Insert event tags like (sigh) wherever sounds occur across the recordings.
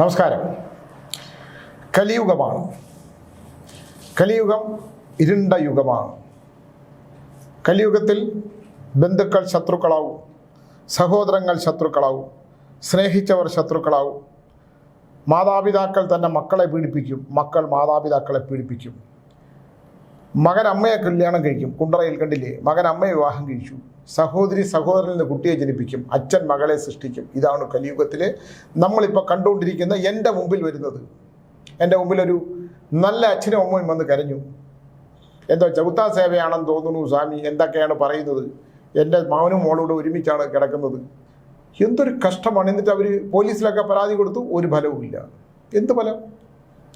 നമസ്കാരം. കലിയുഗമാണ്. കലിയുഗം ഇരുണ്ട യുഗമാണ്. കലിയുഗത്തിൽ ബന്ധുക്കൾ ശത്രുക്കളാവും സഹോദരങ്ങൾ ശത്രുക്കളാവും സ്നേഹിച്ചവർ ശത്രുക്കളാവും. മാതാപിതാക്കൾ തന്നെ മക്കളെ പീഡിപ്പിക്കും മക്കൾ മാതാപിതാക്കളെ പീഡിപ്പിക്കും. മകൻ അമ്മയെ കല്യാണം കഴിക്കും. കുണ്ടറയിൽ കണ്ടില്ലേ? മകൻ അമ്മയെ വിവാഹം കഴിച്ചു. സഹോദരി സഹോദരനിൽ നിന്ന് കുട്ടിയെ ജനിപ്പിക്കും. അച്ഛൻ മകളെ സൃഷ്ടിക്കും. ഇതാണ് കലിയുഗത്തിൽ നമ്മളിപ്പോൾ കണ്ടുകൊണ്ടിരിക്കുന്ന എന്റെ മുമ്പിൽ വരുന്നത്. എന്റെ മുമ്പിലൊരു നല്ല അച്ഛനും അമ്മയും വന്ന് കരഞ്ഞു. എന്തോ ചൗത്താ സേവയാണെന്ന് തോന്നുന്നു സ്വാമി. എന്തൊക്കെയാണ് പറയുന്നത്? എന്റെ മകനും മോളോട് ഒരുമിച്ചാണ് കിടക്കുന്നത്. എന്തൊരു കഷ്ടമാണ്. എന്നിട്ട് അവർ പോലീസിലൊക്കെ പരാതി കൊടുത്തു. ഒരു ഫലവുമില്ല. എന്ത് ഫലം?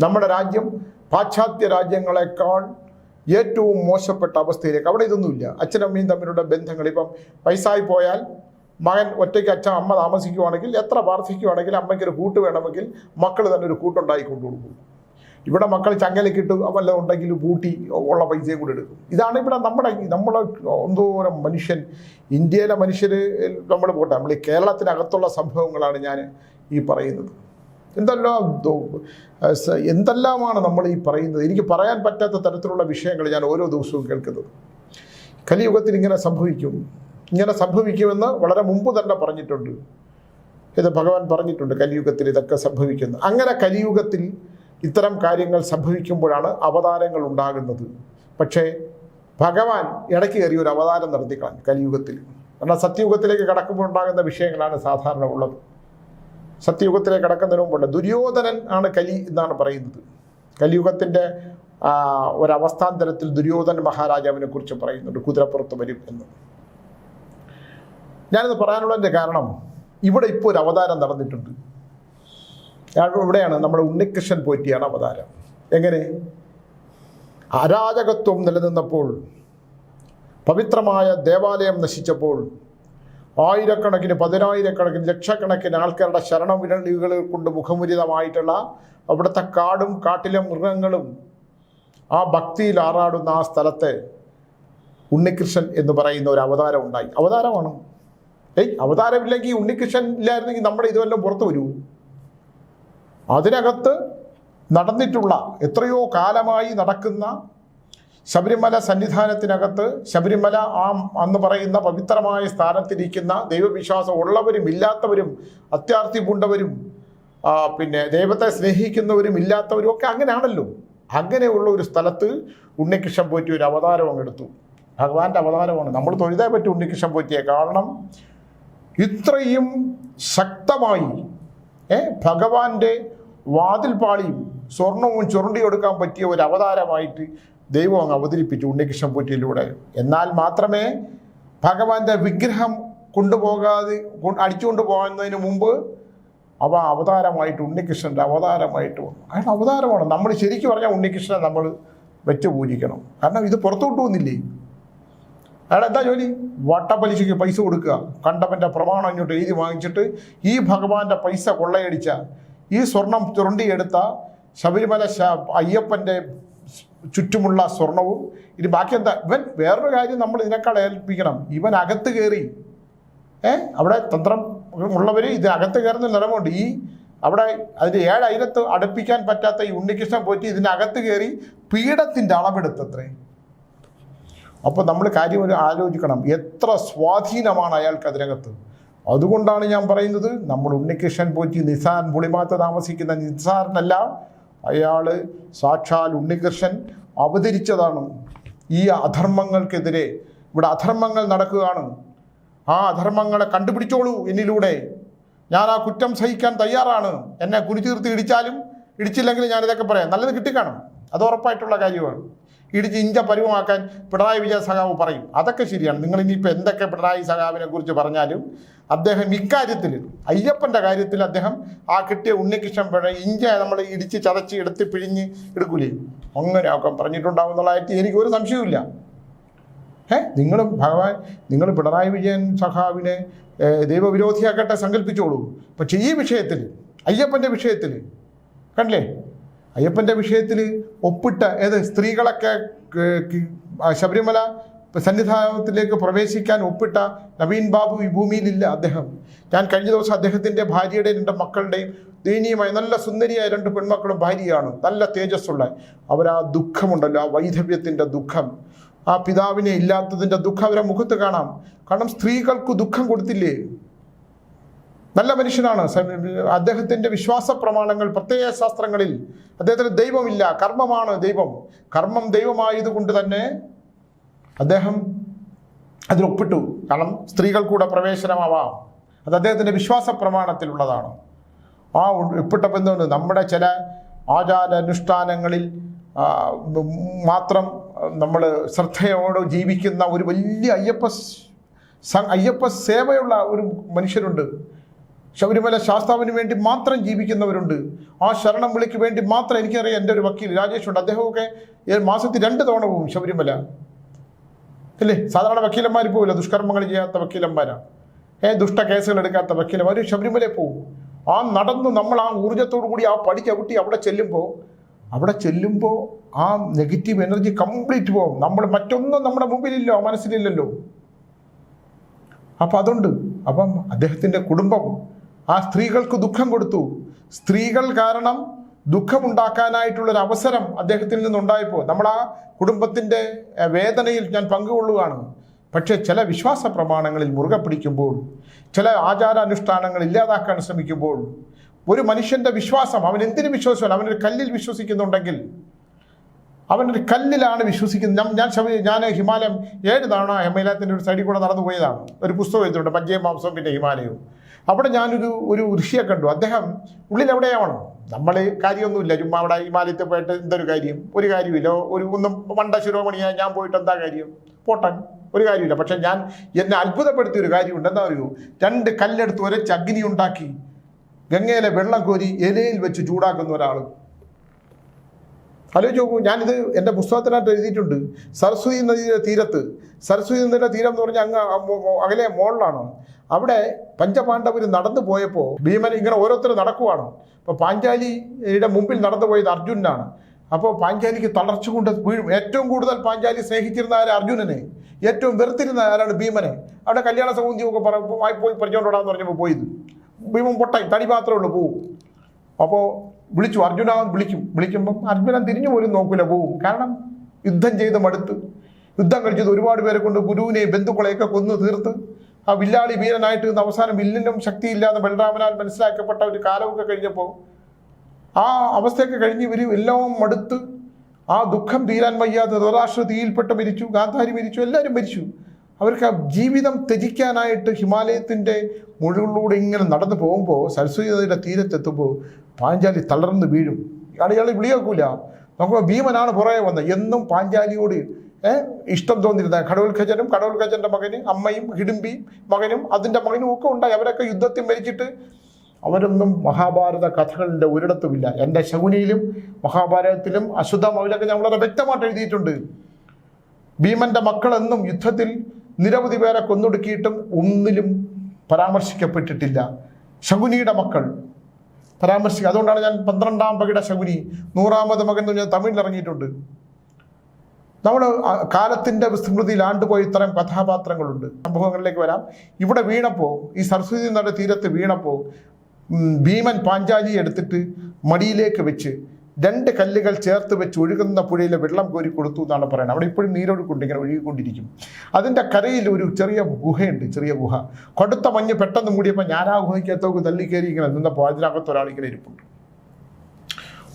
നമ്മുടെ രാജ്യം പാശ്ചാത്യ രാജ്യങ്ങളെക്കാൾ ഏറ്റവും മോശപ്പെട്ട അവസ്ഥയിലേക്ക്. അവിടെ ഇതൊന്നുമില്ല. അച്ഛനമ്മയും തമ്മിലുള്ള ബന്ധങ്ങൾ ഇപ്പം വയസ്സായി പോയാൽ മകൻ ഒറ്റയ്ക്ക് അച്ഛൻ അമ്മ താമസിക്കുവാണെങ്കിൽ എത്ര പ്രാർത്ഥിക്കുവാണെങ്കിൽ അമ്മയ്ക്ക് ഒരു കൂട്ട് വേണമെങ്കിൽ മക്കൾ തന്നെ ഒരു കൂട്ടുണ്ടാക്കി കൊണ്ടുകൊടുക്കും ഇവിടെ മക്കൾ ചങ്ങലക്കിട്ട് വല്ല ഉണ്ടെങ്കിൽ പൂട്ടി ഉള്ള പൈസയും കൂടെ എടുക്കും. ഇതാണ് ഇവിടെ നമ്മുടെ നമ്മളെ എന്തോരം മനുഷ്യൻ. ഇന്ത്യയിലെ മനുഷ്യർ നമ്മൾ പോട്ടെ നമ്മൾ കേരളത്തിനകത്തുള്ള സംഭവങ്ങളാണ് ഞാൻ ഈ പറയുന്നത്. എന്തെല്ലാം എന്തെല്ലാമാണ് നമ്മൾ ഈ പറയുന്നത്? എനിക്ക് പറയാൻ പറ്റാത്ത തരത്തിലുള്ള വിഷയങ്ങൾ ഞാൻ ഓരോ ദിവസവും കേൾക്കുന്നത്. കലിയുഗത്തിൽ ഇങ്ങനെ സംഭവിക്കും. ഇങ്ങനെ സംഭവിക്കുമെന്ന് വളരെ മുമ്പ് തന്നെ പറഞ്ഞിട്ടുണ്ട്. ഇത് ഭഗവാൻ പറഞ്ഞിട്ടുണ്ട് കലിയുഗത്തിൽ ഇതൊക്കെ സംഭവിക്കുന്നു അങ്ങനെ കലിയുഗത്തിൽ ഇത്തരം കാര്യങ്ങൾ സംഭവിക്കുമ്പോഴാണ് അവതാരങ്ങൾ ഉണ്ടാകുന്നത്. പക്ഷേ ഭഗവാൻ ഇടയ്ക്ക് കയറി ഒരു അവതാരം നടത്തിക്കളഞ്ഞു കലിയുഗത്തിൽ. കാരണം സത്യയുഗത്തിലേക്ക് കടക്കുമ്പോൾ ഉണ്ടാകുന്ന വിഷയങ്ങളാണ് സാധാരണ ഉള്ളത്. സത്യയുഗത്തിലേക്ക് കടക്കുന്നതിന് മുമ്പുണ്ട് ദുര്യോധനൻ ആണ് കലി എന്നാണ് പറയുന്നത്. കലിയുഗത്തിന്റെ ഒരവസ്ഥാന്തരത്തിൽ ദുര്യോധന മഹാരാജാവിനെ കുറിച്ച് പറയുന്നുണ്ട് കുതിരപ്പുറത്ത് വരും എന്ന്. ഞാനിത് പറയാനുള്ളതിന്റെ കാരണം ഇവിടെ ഇപ്പോൾ ഒരു അവതാരം നടന്നിട്ടുണ്ട്. ഇവിടെയാണ് നമ്മുടെ ഉണ്ണികൃഷ്ണൻ പോറ്റിയാണ് അവതാരം. എങ്ങനെ? അരാജകത്വം നിലനിന്നപ്പോൾ പവിത്രമായ ദേവാലയം നശിച്ചപ്പോൾ ആയിരക്കണക്കിന് പതിനായിരക്കണക്കിന് ലക്ഷക്കണക്കിന് ആൾക്കാരുടെ ശരണം വിരളികളിൽ കൊണ്ട് മുഖമുരിതമായിട്ടുള്ള അവിടുത്തെ കാടും കാട്ടിലെ മൃഗങ്ങളും ആ ഭക്തിയിൽ ആറാടുന്ന ആ സ്ഥലത്ത് ഉണ്ണികൃഷ്ണൻ എന്ന് പറയുന്ന ഒരു അവതാരം ഉണ്ടായി. അവതാരമാണ്. ഏയ് അവതാരമില്ലെങ്കിൽ ഉണ്ണികൃഷ്ണൻ ഇല്ലായിരുന്നെങ്കിൽ നമ്മുടെ ഇതുവല്ലം പുറത്തു വരൂ. അതിനകത്ത് നടന്നിട്ടുള്ള എത്രയോ കാലമായി നടക്കുന്ന ശബരിമല സന്നിധാനത്തിനകത്ത് ശബരിമല ആ അന്ന് പറയുന്ന പവിത്രമായ സ്ഥാനത്തിരിക്കുന്ന ദൈവവിശ്വാസം ഉള്ളവരും ഇല്ലാത്തവരും അത്യാർത്ഥി പൂണ്ടവരും പിന്നെ ദൈവത്തെ സ്നേഹിക്കുന്നവരും ഇല്ലാത്തവരും ഒക്കെ അങ്ങനെയാണല്ലോ. അങ്ങനെയുള്ള ഒരു സ്ഥലത്ത് ഉണ്ണികൃഷ്ണൻ പോറ്റി ഒരു അവതാരം അങ്ങെടുത്തു. ഭഗവാന്റെ അവതാരമാണ്. നമ്മൾ തൊഴുതേ പറ്റും ഉണ്ണികൃഷ്ണൻ പോറ്റിയെ. കാരണം ഇത്രയും ശക്തമായി ഏ ഭഗവാന്റെ വാതിൽപാളിയും സ്വർണവും ചുരുണ്ടിയെടുക്കാൻ പറ്റിയ ഒരു അവതാരമായിട്ട് ദൈവം അങ്ങ് അവതരിപ്പിച്ചു ഉണ്ണികൃഷ്ണൻ പൂറ്റിയിലൂടെ. എന്നാൽ മാത്രമേ ഭഗവാന്റെ വിഗ്രഹം കൊണ്ടുപോകാതെ അടിച്ചുകൊണ്ട് പോകുന്നതിന് മുമ്പ് അവ അവതാരമായിട്ട് ഉണ്ണികൃഷ്ണന്റെ അവതാരമായിട്ട് വന്നു. അയാൾ അവതാരമാണ്. നമ്മൾ ശരിക്കും പറഞ്ഞാൽ ഉണ്ണികൃഷ്ണനെ നമ്മൾ വെച്ച് പൂജിക്കണം. കാരണം ഇത് പുറത്തോട്ട് വന്നില്ലേ അയാൾ എന്താ ജോലി? വട്ടപ്പലിശയ്ക്ക് പൈസ കൊടുക്കുക. കണ്ടവന്റെ പ്രമാണം ഇങ്ങോട്ട് എഴുതി വാങ്ങിച്ചിട്ട് ഈ ഭഗവാന്റെ പൈസ കൊള്ളയടിച്ച ഈ സ്വർണം ചുരണ്ടിയെടുത്ത ശബരിമല അയ്യപ്പന്റെ ചുറ്റുമുള്ള സ്വർണവും. ഇനി ബാക്കി എന്താ? ഇവൻ വേറൊരു കാര്യം നമ്മൾ ഇതിനേക്കാൾ ഏൽപ്പിക്കണം. ഇവൻ അകത്ത് കയറി. ഏ? അവിടെ തന്ത്രം ഉള്ളവർ ഇതിനകത്ത് കയറുന്ന നിലമുണ്ട്. ഈ അവിടെ അതിന്റെ ഏഴ് അയിരത്ത് അടുപ്പിക്കാൻ പറ്റാത്ത ഈ ഉണ്ണികൃഷ്ണൻ പോറ്റി ഇതിനകത്ത് കയറി പീഠത്തിന്റെ അളവെടുത്തത്രേ. അപ്പോൾ നമ്മൾ കാര്യം ഒരു ആലോചിക്കണം. എത്ര സ്വാധീനമാണ് അയാൾക്ക് അതിനകത്ത്. അതുകൊണ്ടാണ് ഞാൻ പറയുന്നത് നമ്മൾ ഉണ്ണികൃഷ്ണൻ പോറ്റി നിസാൻ പുളിമാത്ത താമസിക്കുന്ന നിസാറിനല്ല അയാൾ സാക്ഷാൽ ഉണ്ണികൃഷ്ണൻ അവതരിച്ചതാണ് ഈ അധർമ്മങ്ങൾക്കെതിരെ. ഇവിടെ അധർമ്മങ്ങൾ നടക്കുകയാണ്. ആ അധർമ്മങ്ങളെ കണ്ടുപിടിച്ചോളൂ എന്നിലൂടെ. ഞാൻ ആ കുറ്റം സഹിക്കാൻ തയ്യാറാണ്. എന്നെ കുനിച്ചു നിർത്തി ഇടിച്ചാലും ഇടിച്ചില്ലെങ്കിൽ ഞാനിതൊക്കെ പറയാം. നല്ലത് കിട്ടിക്കാണും. അത് ഉറപ്പായിട്ടുള്ള കാര്യമാണ്. ഇടിച്ച് ഇഞ്ച പരുവമാക്കാൻ പിണറായി വിജയ സഖാവ് പറയും. അതൊക്കെ ശരിയാണ്. നിങ്ങൾ ഇനിയിപ്പോൾ എന്തൊക്കെ പിണറായി സഖാവിനെ കുറിച്ച് പറഞ്ഞാലും അദ്ദേഹം ഇക്കാര്യത്തിൽ അയ്യപ്പന്റെ കാര്യത്തിൽ അദ്ദേഹം ആ കിട്ടിയ ഉണ്ണികൃഷ്ണൻ പിഴ ഇഞ്ച നമ്മൾ ഇടിച്ച് ചതച്ച് എടുത്ത് പിഴിഞ്ഞ് എടുക്കൂലേ? അങ്ങനെ ഒക്കെ പറഞ്ഞിട്ടുണ്ടാവും എന്നുള്ളതായിട്ട് എനിക്ക് ഒരു സംശയവുമില്ല. ഏ? നിങ്ങൾ ഭഗവാൻ നിങ്ങൾ പിണറായി വിജയൻ സഖാവിനെ ദൈവവിരോധിയാക്കട്ടെ സങ്കല്പിച്ചോളൂ. പക്ഷേ ഈ വിഷയത്തിൽ അയ്യപ്പന്റെ വിഷയത്തിൽ കണ്ടില്ലേ? അയ്യപ്പന്റെ വിഷയത്തിൽ ഒപ്പിട്ട ഏത് സ്ത്രീകളൊക്കെ ശബരിമല സന്നിധാനത്തിലേക്ക് പ്രവേശിക്കാൻ ഒപ്പിട്ട നവീൻ ബാബു ഈ ഭൂമിയിലില്ല അദ്ദേഹം. ഞാൻ കഴിഞ്ഞ ദിവസം അദ്ദേഹത്തിന്റെ ഭാര്യയുടെയും രണ്ട് മക്കളുടെയും ദയനീയമായ നല്ല സുന്ദരിയായ രണ്ട് പെൺമക്കളും ഭാര്യയാണ്. നല്ല തേജസ്സുള്ള. അവർ ആ ദുഃഖമുണ്ടല്ലോ ആ വൈധവ്യത്തിന്റെ ദുഃഖം. ആ പിതാവിനെ ഇല്ലാത്തതിന്റെ ദുഃഖം അവരെ മുഖത്ത് കാണാം. കാരണം സ്ത്രീകൾക്ക് ദുഃഖം കൊടുത്തില്ലേ? നല്ല മനുഷ്യനാണ്. അദ്ദേഹത്തിന്റെ വിശ്വാസ പ്രമാണങ്ങൾ പ്രത്യയ ശാസ്ത്രങ്ങളിൽ അദ്ദേഹത്തിന് ദൈവമില്ല. കർമ്മമാണ് ദൈവം. കർമ്മം ദൈവമായതുകൊണ്ട് തന്നെ അദ്ദേഹം അതിലൊപ്പിട്ടു കാരണം കാരണം സ്ത്രീകൾക്കൂടെ പ്രവേശനമാവാം. അത് അദ്ദേഹത്തിന്റെ വിശ്വാസ പ്രമാണത്തിലുള്ളതാണ്. ആ ഒപ്പിട്ടപ്പോൾ എന്തുകൊണ്ട്? നമ്മുടെ ചില ആചാരാനുഷ്ഠാനങ്ങളിൽ മാത്രം നമ്മൾ ശ്രദ്ധയോടെ ജീവിക്കുന്ന ഒരു വലിയ അയ്യപ്പ അയ്യപ്പ സേവയുള്ള ഒരു മനുഷ്യരുണ്ട്. ശബരിമല ശാസ്താവിന് വേണ്ടി മാത്രം ജീവിക്കുന്നവരുണ്ട്. ആ ശരണം വിളിക്ക് വേണ്ടി മാത്രം എനിക്കറിയാം എന്റെ ഒരു വക്കീൽ രാജേഷുണ്ട് അദ്ദേഹമൊക്കെ മാസത്തിൽ രണ്ട് തവണ പോകും ശബരിമല. അല്ലേ? സാധാരണ വക്കീലന്മാർ പോവില്ല. ദുഷ്കർമ്മങ്ങൾ ചെയ്യാത്ത വക്കീലന്മാരാണ് ഏ ദുഷ്ട കേസുകൾ എടുക്കാത്ത വക്കീലന്മാർ ശബരിമല പോകും ആ നടന്ന് നമ്മൾ ആ ഊർജത്തോടു കൂടി ആ പടി ചവിട്ടി അവിടെ ചെല്ലുമ്പോൾ അവിടെ ചെല്ലുമ്പോൾ ആ നെഗറ്റീവ് എനർജി കംപ്ലീറ്റ് പോകും നമ്മൾ മറ്റൊന്നും നമ്മുടെ മുമ്പിലില്ലോ മനസ്സിലില്ലല്ലോ. അപ്പം അതുണ്ട്. അപ്പം അദ്ദേഹത്തിന്റെ കുടുംബം ആ സ്ത്രീകൾക്ക് ദുഃഖം കൊടുത്തു. സ്ത്രീകൾ കാരണം ദുഃഖമുണ്ടാക്കാനായിട്ടുള്ളൊരു അവസരം അദ്ദേഹത്തിൽ നിന്നുണ്ടായപ്പോൾ നമ്മൾ ആ കുടുംബത്തിന്റെ വേദനയിൽ ഞാൻ പങ്കുകൊള്ളുകയാണ്. പക്ഷേ ചില വിശ്വാസ പ്രമാണങ്ങളിൽ മുറുകെ പിടിക്കുമ്പോൾ ചില ആചാരാനുഷ്ഠാനങ്ങൾ ഇല്ലാതാക്കാൻ ശ്രമിക്കുമ്പോൾ ഒരു മനുഷ്യന്റെ വിശ്വാസം അവൻ എന്തിനു വിശ്വസിച്ചു അവനൊരു കല്ലിൽ വിശ്വസിക്കുന്നുണ്ടെങ്കിൽ അവനൊരു കല്ലിലാണ് വിശ്വസിക്കുന്നത്. ഞാൻ ഞാൻ ഞാൻ ഹിമാലയം ഏഴ് തവണ ഹിമാലയത്തിന്റെ ഒരു സൈഡിൽ കൂടെ നടന്നു പോയതാണ് ഒരു പുസ്തകം എഴുതിയിട്ടുണ്ട് പഞ്ചയമാംസം പിന്നെ ഹിമാലയവും. അവിടെ ഞാനൊരു ഒരു ഋഷിയെ കണ്ടു. അദ്ദേഹം ഉള്ളിൽ എവിടെയാവണം? നമ്മൾ കാര്യമൊന്നുമില്ല. ചുമ്മാ അവിടെ ഹിമാലയത്തിൽ പോയിട്ട് എന്തൊരു കാര്യം? ഒരു കാര്യമില്ല. ഒരു ഒന്നും മണ്ട ശിരോമണിയായി ഞാൻ പോയിട്ട് എന്താ കാര്യം? പോട്ടൻ. ഒരു കാര്യമില്ല. പക്ഷെ ഞാൻ എന്നെ അത്ഭുതപ്പെടുത്തിയ ഒരു കാര്യമുണ്ട്. എന്താ അറിയൂ? രണ്ട് കല്ലെടുത്ത് ഒരച്ച് അഗ്നി ഉണ്ടാക്കി ഗംഗയിലെ വെള്ളം കോരി ഇലയിൽ വെച്ച് ചൂടാക്കുന്ന ഒരാൾ ആലോചിച്ച് നോക്കൂ ഞാനിത് എന്റെ പുസ്തകത്തിനകത്ത് എഴുതിയിട്ടുണ്ട്. സരസ്വതി നദിയുടെ തീരത്ത്. സരസ്വതി നദിയുടെ തീരം എന്ന് പറഞ്ഞാൽ അങ്ങ് അകലെ മോളിലാണ്. അവിടെ പഞ്ചപാണ്ഡവർ നടന്നു പോയപ്പോൾ ഭീമൻ ഇങ്ങനെ ഓരോരുത്തർ നടക്കുവാണ്. അപ്പോൾ പാഞ്ചാലിയുടെ മുമ്പിൽ നടന്നു പോയത് അർജുനാണ് അപ്പോൾ പാഞ്ചാലിക്ക് തളർച്ച കൊണ്ട് വീഴും ഏറ്റവും കൂടുതൽ പാഞ്ചാലി സ്നേഹിച്ചിരുന്ന ആര് അർജുനനെ? ഏറ്റവും വെറുത്തിരുന്ന ആരാണ് ഭീമനെ? അവിടെ കല്യാണ സൗന്ദര്യമൊക്കെ പോയി പറഞ്ഞുകൊണ്ടോടാന്ന് പറഞ്ഞപ്പോൾ പോയത്. ഭീമൻ പൊട്ടായി തടി മാത്രമേ ഉള്ളൂ പോവും. അപ്പോൾ വിളിച്ചു. അർജുന വിളിക്കും. വിളിക്കുമ്പം അർജുനൻ തിരിഞ്ഞു പോലും നോക്കില്ല പോവും. കാരണം യുദ്ധം ചെയ്ത് മടുത്ത്. യുദ്ധം കഴിച്ചത് ഒരുപാട് പേരെ കൊണ്ട് ഗുരുവിനെ ബന്ധുക്കളെയൊക്കെ കൊന്നു തീർത്ത്. ആ വില്ലാളി വീരനായിട്ട് ഇന്ന് അവസാനം വില്ലിനും ശക്തിയില്ലാതെ ബലരാമനാൽ മനസ്സിലാക്കപ്പെട്ട ഒരു കാലമൊക്കെ കഴിഞ്ഞപ്പോൾ ആ അവസ്ഥയൊക്കെ കഴിഞ്ഞ് ഇവർ എല്ലാം മടുത്ത് ആ ദുഃഖം തീരാൻ വയ്യാതെ ധൃതരാഷ്ട്ര തീയിൽപ്പെട്ട് മരിച്ചു ഗാന്ധാരി മരിച്ചു എല്ലാവരും മരിച്ചു. അവർക്ക് ആ ജീവിതം ത്യജിക്കാനായിട്ട് ഹിമാലയത്തിന്റെ മുഴുകളിലൂടെ ഇങ്ങനെ നടന്നു പോകുമ്പോൾ സരസ്വതി നദിയുടെ തീരത്തെത്തുമ്പോൾ പാഞ്ചാലി തളർന്ന് വീഴും. ഇയാൾ ഇയാൾ വിളിയാക്കൂല. നോക്കുമ്പോൾ ഭീമനാണ് പുറകെ വന്നത് എന്നും പാഞ്ചാലിയോട് ഇഷ്ടം തോന്നിയിരുന്ന കടവൽ ഖജനും കടവൽ ഖജന്റെ മകന് അമ്മയും ഹിഡുംബിയും മകനും അതിന്റെ മകനും ഒക്കെ ഉണ്ടായി. അവരൊക്കെ യുദ്ധത്തിൽ മരിച്ചിട്ട് അവരൊന്നും മഹാഭാരത കഥകളുടെ ഒരിടത്തുമില്ല. എന്റെ ശകുനിയിലും മഹാഭാരതത്തിലും അശുദ്ധം അവരൊക്കെ ഞാൻ വളരെ വ്യക്തമായിട്ട് എഴുതിയിട്ടുണ്ട്. ഭീമന്റെ മക്കളെന്നും യുദ്ധത്തിൽ നിരവധി പേരെ കൊന്നൊടുക്കിയിട്ടും ഒന്നിലും പരാമർശിക്കപ്പെട്ടിട്ടില്ല. ശകുനിയുടെ മക്കൾ. പരാമർശിക്കുക അതുകൊണ്ടാണ് ഞാൻ പന്ത്രണ്ടാം പകിട ശകുനി നൂറാമത് മകൻ എന്ന് പറഞ്ഞാൽ തമിഴിൽ ഇറങ്ങിയിട്ടുണ്ട് നമ്മൾ കാലത്തിന്റെ വിസ്മൃതിയിൽ ആണ്ടുപോയ ഇത്തരം കഥാപാത്രങ്ങളുണ്ട്. സംഭവങ്ങളിലേക്ക് വരാം. ഇവിടെ വീണപ്പോൾ ഈ സരസ്വതി നദിയുടെ തീരത്ത് വീണപ്പോൾ ഭീമൻ പാഞ്ചാലി എടുത്തിട്ട് മടിയിലേക്ക് വെച്ച് രണ്ട് കല്ലുകൾ ചേർത്ത് വെച്ച് ഒഴുകുന്ന പുഴയിലെ വെള്ളം കോരി കൊടുത്തു എന്നാണ് പറയുന്നത്. അവിടെ ഇപ്പോഴും നീരൊഴുക്കുണ്ട് ഇങ്ങനെ ഒഴുകിക്കൊണ്ടിരിക്കും. അതിന്റെ കരയിൽ ഒരു ചെറിയ ഗുഹയുണ്ട് ചെറിയ ഗുഹ. കടുത്ത മഞ്ഞ് പെട്ടെന്ന് മൂടിയപ്പോൾ ഞാൻ ആ ഗുഹയ്ക്കകത്തോക്ക് തള്ളിക്കയറി ഇങ്ങനെ നിന്നപ്പോൾ അതിനകത്ത് ഒരാളിങ്ങനെ ഇരിപ്പുണ്ട്.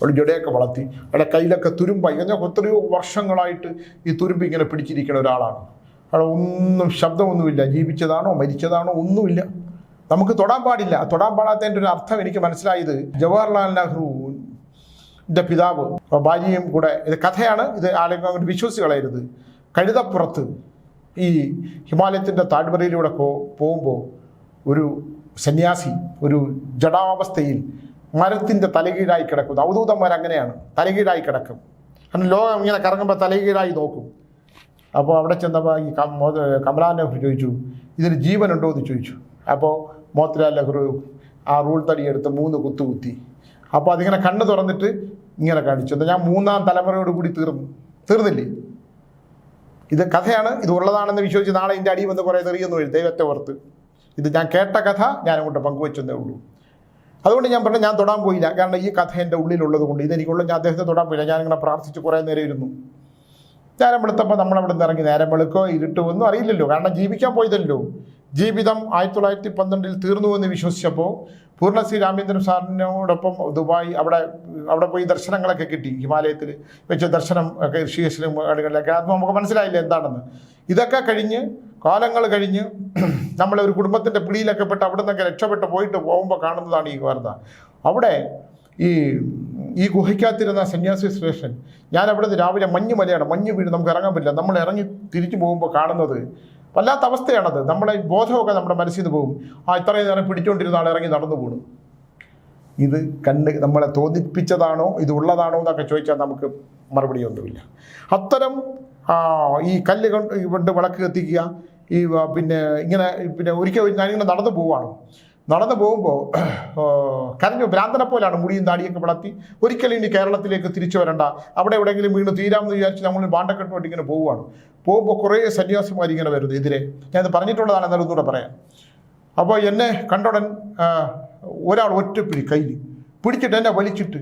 അവിടെ ജടയൊക്കെ വളർത്തി. അവിടെ കയ്യിലൊക്കെ തുരുമ്പായി ഇങ്ങനെ എത്രയോ വർഷങ്ങളായിട്ട് ഈ തുരുമ്പ് ഇങ്ങനെ പിടിച്ചിരിക്കുന്ന ഒരാളാണ്. അവിടെ ഒന്നും ശബ്ദമൊന്നുമില്ല. ജീവിച്ചതാണോ മരിച്ചതാണോ ഒന്നുമില്ല. നമുക്ക് തൊടാൻ പാടില്ല. തൊടാൻ പാടാത്തതിന്റെ ഒരു അർത്ഥം എനിക്ക് മനസ്സിലായത് ജവഹർലാൽ നെഹ്റുവിന്റെ പിതാവ് ഭാര്യയും കൂടെ. ഇത് കഥയാണ്. ഇത് ആരെങ്കിലും അങ്ങോട്ട് വിശ്വസിച്ച് കഴുതപ്പുറത്ത് ഈ ഹിമാലയത്തിന്റെ താഴ്വരയിലൂടെ പോകുമ്പോൾ ഒരു സന്യാസി ഒരു ജടാവസ്ഥയിൽ മരത്തിന്റെ തലകീഴായി കിടക്കും. അവധൂതന്മാർ അങ്ങനെയാണ്. തലകീഴായി കിടക്കും. കാരണം ലോകം ഇങ്ങനെ കറങ്ങുമ്പോൾ തലകീഴായി നോക്കും. അപ്പോൾ അവിടെ ചെന്നപ്പോൾ ഈ കമലാ നെഹ്റു ചോദിച്ചു ഇതിന് ജീവനുണ്ടോ? എന്ന് ചോദിച്ചു. അപ്പോൾ മോത്തിലാൽ നെഹ്റു ആ റൂൾ തടിയെടുത്ത് മൂന്ന് കുത്തുകുത്തി. അപ്പോൾ അതിങ്ങനെ കണ്ണ് തുറന്നിട്ട് ഇങ്ങനെ കാണിച്ചു. എന്നാൽ ഞാൻ മൂന്നാം തലമുറയോട് കൂടി തീർന്നു. തീർന്നില്ലേ? ഇത് കഥയാണ്. ഇത് ഉള്ളതാണെന്ന് വിശ്വസിച്ച് നാളെ എന്റെ അടി വന്ന് കുറേ തെറിയുന്നു വരും ദൈവത്തെ ഓർത്ത്. ഇത് ഞാൻ കേട്ട കഥ ഞാൻ അങ്ങോട്ട് പങ്കുവെച്ചെന്നേ ഉള്ളൂ. അതുകൊണ്ട് ഞാൻ പറഞ്ഞു ഞാൻ തൊടാൻ പോയില്ല. കാരണം ഈ കഥ എന്റെ ഉള്ളിലുള്ളത് കൊണ്ട് ഇതെനിക്കുള്ള ഞാൻ അദ്ദേഹത്തെ തൊടാൻ പോയില്ല. ഞാനിങ്ങനെ പ്രാർത്ഥിച്ച് കുറേ നേരം ഇരുന്നു. നേരം വെളുത്തപ്പോൾ നമ്മളവിടെ നിന്ന് ഇറങ്ങി നേരം വെളുക്കോ ഇരുട്ടോ ഒന്നും അറിയില്ലല്ലോ. കാരണം ജീവിക്കാൻ പോയതല്ലോ. ജീവിതം ആയിരത്തി തൊള്ളായിരത്തി പന്ത്രണ്ടിൽ തീർന്നു എന്ന് വിശ്വസിച്ചപ്പോൾ പൂർണശ്രീ രാമേന്ദ്രൻ സാറിനോടൊപ്പം ദുബായ് അവിടെ അവിടെ പോയി ദർശനങ്ങളൊക്കെ കിട്ടി ഹിമാലയത്തിൽ വെച്ച ദർശനം ഒക്കെ ഋഷികേശിലും ആളുകളിലൊക്കെ അത് നമുക്ക് മനസ്സിലായില്ല എന്താണെന്ന്. ഇതൊക്കെ കഴിഞ്ഞ് കാലങ്ങൾ കഴിഞ്ഞ് (clears throat) നമ്മളെ ഒരു കുടുംബത്തിന്റെ പിടിയിലൊക്കെ പെട്ട് അവിടെ നിന്നൊക്കെ രക്ഷപ്പെട്ട് പോയിട്ട് പോകുമ്പോൾ കാണുന്നതാണ് ഈ വാർത്ത. അവിടെ ഈ ഈ ഗുഹയ്ക്കകത്തിരുന്ന സന്യാസി സ്റ്റേഷൻ ഞാൻ അവിടെ നിന്ന് രാവിലെ മഞ്ഞ് മലയാണ് മഞ്ഞ് വീട് നമുക്ക് ഇറങ്ങാൻ പറ്റില്ല. നമ്മൾ ഇറങ്ങി തിരിച്ചു പോകുമ്പോൾ കാണുന്നത് വല്ലാത്ത അവസ്ഥയാണത്. നമ്മുടെ ബോധമൊക്കെ നമ്മുടെ മനസ്സിൽ നിന്ന് പോകും. ആ ഇത്രയും നേരം പിടിച്ചുകൊണ്ടിരുന്ന ആൾ ഇറങ്ങി നടന്നു പോകും ഇത് കണ്ട് നമ്മളെ തോന്നിപ്പിച്ചതാണോ ഇത് ഉള്ളതാണോ എന്നൊക്കെ ചോദിച്ചാൽ നമുക്ക് മറുപടി മറുപടിയൊന്നുമില്ല അത്തരം ഈ കല്ല് കൊണ്ട് കൊണ്ട് വിളക്ക് കത്തിക്കുക ഈ പിന്നെ ഇങ്ങനെ പിന്നെ ഒരിക്കൽ ഞാനിങ്ങനെ നടന്നു പോവാണ് നടന്നു പോകുമ്പോൾ കരഞ്ഞു ഭ്രാന്തനെ പോലെയാണ് മുടിയും താടിയൊക്കെ വളർത്തി ഒരിക്കലും ഇനി കേരളത്തിലേക്ക് തിരിച്ചു വരണ്ട. അവിടെ എവിടെയെങ്കിലും വീണ് തീരാമെന്ന് വിചാരിച്ച് നമ്മൾ പാണ്ടക്കെട്ടുമായിട്ട് ഇങ്ങനെ പോവുകയാണ്. പോകുമ്പോൾ കുറേ സന്യാസിമാർ ഇങ്ങനെ വരുന്നു എതിരെ. ഞാനത് പറഞ്ഞിട്ടുള്ളതാണ് എന്നാലും ഒന്നുകൂടെ പറയാം. അപ്പോൾ എന്നെ കണ്ടോടൻ ഒരാൾ ഒറ്റപ്പിടി കയ്യിൽ പിടിച്ചിട്ട് എന്നെ വലിച്ചിട്ട്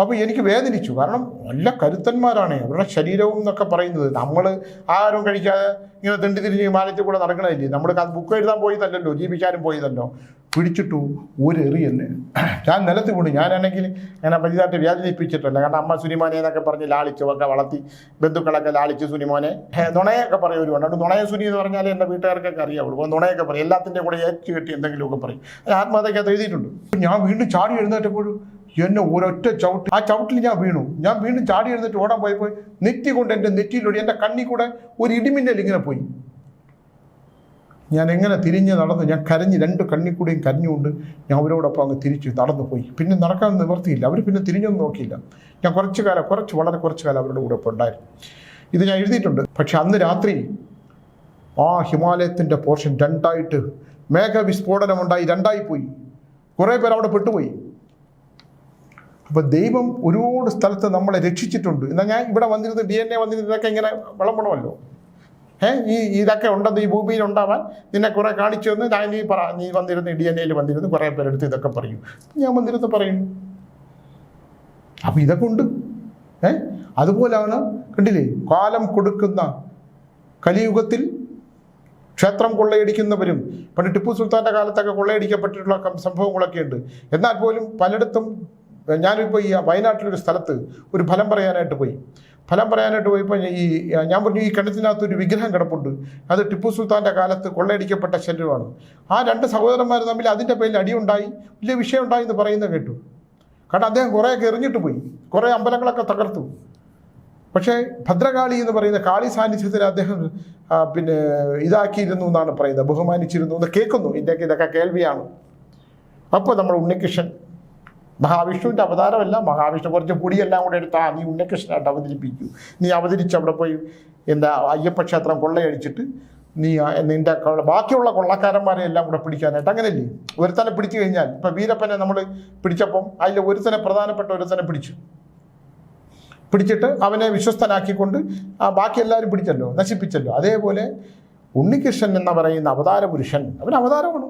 അപ്പോൾ എനിക്ക് വേദനിച്ചു. കാരണം നല്ല കരുത്തന്മാരാണ്. അവരുടെ ശരീരവും എന്നൊക്കെ പറയുന്നത്. നമ്മൾ ആഹാരം കഴിക്കാതെ ഇങ്ങനെ തിണ്ടി തിരിഞ്ഞ് ഹിമാലയത്തിൽ കൂടെ നടക്കണമില്ലേ നമ്മൾ ബുക്ക് എഴുതാൻ പോയതല്ലല്ലോ. ജീവിക്കാനും പോയതല്ലോ. പിടിച്ചിട്ടു ഒരു എറി എന്നെ. ഞാൻ നിലത്ത് വീണു. ഞാനാണെങ്കിൽ ഞാൻ വലുതായിട്ട് വ്യാജനിപ്പിച്ചിട്ടല്ല കാരണം അമ്മ സുനിമോനെ എന്നൊക്കെ പറഞ്ഞ് ലാളിച്ചു ഒക്കെ വളർത്തി ബന്ധുക്കളൊക്കെ ലാളിച്ച് സുനിമോനെ. നുണയൊക്കെ പറയും ഒരുപാട്. അതുകൊണ്ട് നുണയ സുനി എന്ന് പറഞ്ഞാൽ എന്റെ വീട്ടുകാർക്കൊക്കെ അറിയാവുള്ളൂ. അപ്പോൾ നുണയൊക്കെ പറയും. എല്ലാത്തിന്റെ കൂടെ ഏറ്റു കെട്ടി എന്തെങ്കിലുമൊക്കെ പറയും. ആത്മഹത്യക്കകത്ത് എഴുതിയിട്ടുണ്ട്. ഞാൻ വീണ്ടും ചാടി എഴുന്നേറ്റപ്പോഴും എന്നെ ഒരൊറ്റ ചവിട്ട്. ആ ചവിട്ടിൽ ഞാൻ വീണു. ഞാൻ വീണ്ടും ചാടി എഴുന്നിട്ട് ഓടാൻ പോയി പോയി നെറ്റി കൊണ്ട് എന്റെ നെറ്റിയിലൂടെ എന്റെ കണ്ണി കൂടെ ഒരു ഇടിമിന്നൽ ഇങ്ങനെ പോയി. ഞാൻ എങ്ങനെ തിരിഞ്ഞ് നടന്നു? ഞാൻ കരഞ്ഞ് രണ്ട് കണ്ണി കൂടെയും കരഞ്ഞുകൊണ്ട് ഞാൻ അവരോടൊപ്പം അങ്ങ് തിരിച്ച് നടന്നു പോയി. പിന്നെ നടക്കാൻ നിവർത്തിയില്ല. അവർ പിന്നെ തിരിഞ്ഞൊന്നും നോക്കിയില്ല. ഞാൻ കുറച്ച് കാലം കുറച്ച് വളരെ കുറച്ച് കാലം അവരുടെ കൂടെ ഒപ്പം ഉണ്ടായിരുന്നു. ഇത് ഞാൻ എഴുതിയിട്ടുണ്ട്. പക്ഷെ അന്ന് രാത്രി ആ ഹിമാലയത്തിന്റെ പോർഷൻ രണ്ടായിട്ട് മേഘവിസ്ഫോടനമുണ്ടായി രണ്ടായി പോയി കുറേ പേർ അവിടെ പെട്ടുപോയി. അപ്പോൾ ദൈവം ഒരുപാട് സ്ഥലത്ത് നമ്മളെ രക്ഷിച്ചിട്ടുണ്ട്. എന്നാൽ ഞാൻ ഇവിടെ വന്നിരുന്ന് ഡി എൻ എ വന്നിരുന്ന് ഇതൊക്കെ ഇങ്ങനെ വിളമ്പണമല്ലോ ഏ? ഈ ഇതൊക്കെ ഉണ്ടെന്ന് ഈ ഭൂമിയിൽ ഉണ്ടാവാൻ നിന്നെ കുറേ കാണിച്ചു തന്നു ഞാൻ നീ പറ നീ വന്നിരുന്ന് ഡി എൻ എയിൽ വന്നിരുന്ന് കുറേ പേരെടുത്ത് ഇതൊക്കെ പറയും. ഞാൻ വന്നിരുന്ന് പറയുന്നു അപ്പം ഇതൊക്കെ ഉണ്ട്. ഏ? അതുപോലാണ് കണ്ടില്ലേ? കാലം കൊടുക്കുന്ന കലിയുഗത്തിൽ ക്ഷേത്രം കൊള്ളയടിക്കുന്നവരും പണ്ട് ടിപ്പു സുൽത്താന്റെ കാലത്തൊക്കെ കൊള്ളയടിക്കപ്പെട്ടിട്ടുള്ള സംഭവങ്ങളൊക്കെ ഉണ്ട്. എന്നാൽ പോലും പലയിടത്തും ഞാനിപ്പോൾ ഈ വയനാട്ടിലൊരു സ്ഥലത്ത് ഒരു ഫലം പറയാനായിട്ട് പോയി. ഫലം പറയാനായിട്ട് പോയപ്പോൾ ഈ ഞാൻ പറഞ്ഞു ഈ കിണറ്റിനകത്ത് ഒരു വിഗ്രഹം കിടപ്പുണ്ട്. അത് ടിപ്പു സുൽത്താന്റെ കാലത്ത് കൊള്ളയടിക്കപ്പെട്ട ശരീരമാണ്. ആ രണ്ട് സഹോദരന്മാർ തമ്മിൽ അതിന്റെ പേരിൽ അടിയുണ്ടായി വലിയ വിഷയം ഉണ്ടായി എന്ന് പറയുന്നത് കേട്ടു. കാരണം അദ്ദേഹം കുറേയൊക്കെ എറിഞ്ഞിട്ട് പോയി. കുറേ അമ്പലങ്ങളൊക്കെ തകർത്തു. പക്ഷേ ഭദ്രകാളി എന്ന് പറയുന്ന കാളി സാന്നിധ്യത്തിൽ അദ്ദേഹം പിന്നെ ഇതാക്കിയിരുന്നു എന്നാണ് പറയുന്നത്. ബഹുമാനിച്ചിരുന്നു എന്ന് കേൾക്കുന്നു. ഇന്ത്യയ്ക്ക് ഇതൊക്കെ കേൾവിയാണ്. അപ്പോൾ നമ്മൾ ഉണ്ണികൃഷ്ണൻ മഹാവിഷ്ണുവിന്റെ അവതാരമല്ല മഹാവിഷ്ണു കുറച്ച് പൊടിയെല്ലാം കൂടെ എടുത്താൽ നീ ഉണ്ണികൃഷ്ണനായിട്ട് അവതരിപ്പിക്കൂ. നീ അവതരിച്ച് അവിടെ പോയി എന്താ അയ്യപ്പക്ഷേത്രം കൊള്ളയടിച്ചിട്ട് നീ നിന്റെ ബാക്കിയുള്ള കൊള്ളക്കാരന്മാരെ എല്ലാം കൂടെ പിടിക്കാനായിട്ട്. അങ്ങനെയല്ലേ? ഒരുത്തനെ പിടിച്ചു കഴിഞ്ഞാൽ ഇപ്പം വീരപ്പനെ നമ്മൾ പിടിച്ചപ്പം അതിൽ ഒരുത്തനെ പ്രധാനപ്പെട്ട ഒരുത്തനെ പിടിച്ചു. പിടിച്ചിട്ട് അവനെ വിശ്വസ്തനാക്കിക്കൊണ്ട് ആ ബാക്കി എല്ലാവരും പിടിച്ചല്ലോ നശിപ്പിച്ചല്ലോ. അതേപോലെ ഉണ്ണികൃഷ്ണൻ എന്ന് പറയുന്ന അവതാര പുരുഷൻ അവൻ അവതാരമാണ്.